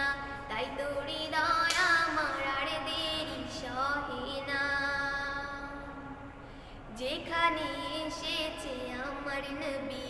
না তাই তোরি দয়া আমার দেরি সহে না যেখানে এসেছে আমার নবী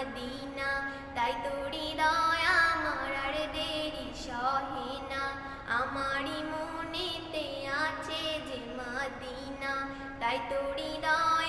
মদিনা, তাই তুড়ি দয়া মরার দেরি সহিনা আমারি মনেতে আছে যে মদিনা, তাই তুড়ি দয়া